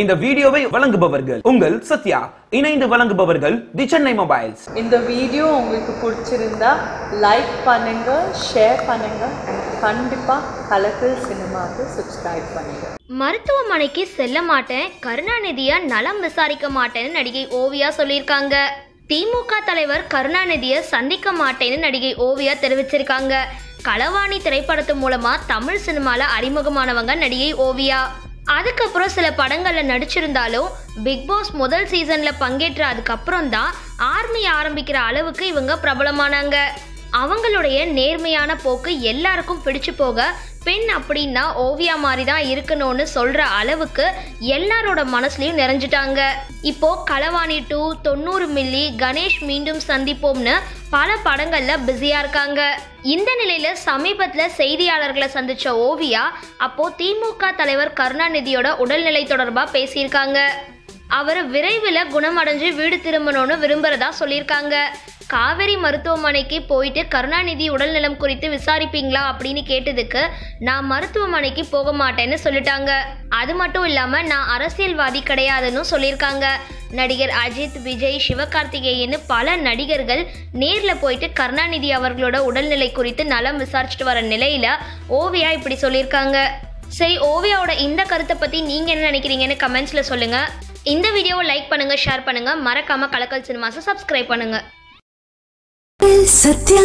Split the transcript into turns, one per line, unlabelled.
இந்த வீடியோவை வழங்குபவர்கள் உங்கள் சத்யா. இணைந்து வழங்குபவர்கள் தி சென்னை மொபைல்ஸ்.
இந்த வீடியோ உங்களுக்கு பிடிச்சிருந்தா லைக் பண்ணுங்க ஷேர் பண்ணுங்க கண்டிப்பா கலக்கல் சினிமாவுக்கு சப்ஸ்கிரைப் பண்ணுங்க.
மருத்துவமனைக்கு செல்ல மாட்டேன் கருணாநிதிய நலம் விசாரிக்க மாட்டேன்னு நடிகை ஓவியா சொல்லியிருக்காங்க. திமுக தலைவர் கருணாநிதியை சந்திக்க மாட்டேன்னு நடிகை ஓவியா தெரிவிச்சிருக்காங்க. களவாணி திரைப்படத்து மூலமா தமிழ் சினிமால அறிமுகமானவங்க நடிகை ஓவியா. அதுக்கப்புறம் சில படங்களில் நடிச்சிருந்தாலும் பிக் பாஸ் முதல் சீசனில் பங்கேற்ற அதுக்கப்புறம் தான் ஆர்மி ஆரம்பிக்கிற அளவுக்கு இவங்க பிரபலமானாங்க. அவங்களுடைய நேர்மையான போக்கு எல்லாருக்கும் பிடிச்சு போக பெண் அப்படின்னா ஓவியா மாதிரி தான் இருக்கணும்னு சொல்ற அளவுக்கு எல்லாரோட மனசுலையும் நிறைஞ்சிட்டாங்க. இப்போ களவாணி டூ தொண்ணூறு மில்லி கணேஷ் மீண்டும் சந்திப்போம்னு பல படங்கள்ல பிஸியா இருக்காங்க. இந்த நிலையில சமீபத்துல செய்தியாளர்களை சந்திச்ச ஓவியா அப்போ திமுக தலைவர் கருணாநிதியோட உடல்நிலை தொடர்பா பேசியிருக்காங்க. அவர் விரைவில் குணமடைஞ்சு வீடு திரும்பணும்னு விரும்புறதா சொல்லியிருக்காங்க. காவேரி மருத்துவமனைக்கு போயிட்டு கருணாநிதி உடல்நலம் குறித்து விசாரிப்பீங்களா அப்படின்னு கேட்டதுக்கு நான் மருத்துவமனைக்கு போக மாட்டேன்னு சொல்லிட்டாங்க. அது மட்டும் இல்லாமல் நான் அரசியல்வாதி கிடையாதுன்னு சொல்லியிருக்காங்க. நடிகர் அஜித் விஜய் சிவகார்த்திகேயன் பல நடிகர்கள் நேரில் போயிட்டு கருணாநிதி அவர்களோட உடல்நிலை குறித்து நலம் விசாரிச்சுட்டு வர நிலையில ஓவியா இப்படி சொல்லியிருக்காங்க. சரி ஓவியாவோட இந்த கருத்தை பற்றி நீங்கள் என்ன நினைக்கிறீங்கன்னு கமெண்ட்ஸில் சொல்லுங்கள் இந்த வீடியோவை லைக் பண்ணுங்கள் ஷேர் பண்ணுங்கள் மறக்காமல் கலக்கல் சினிமாஸை சப்ஸ்கிரைப் பண்ணுங்கள்
சத்யா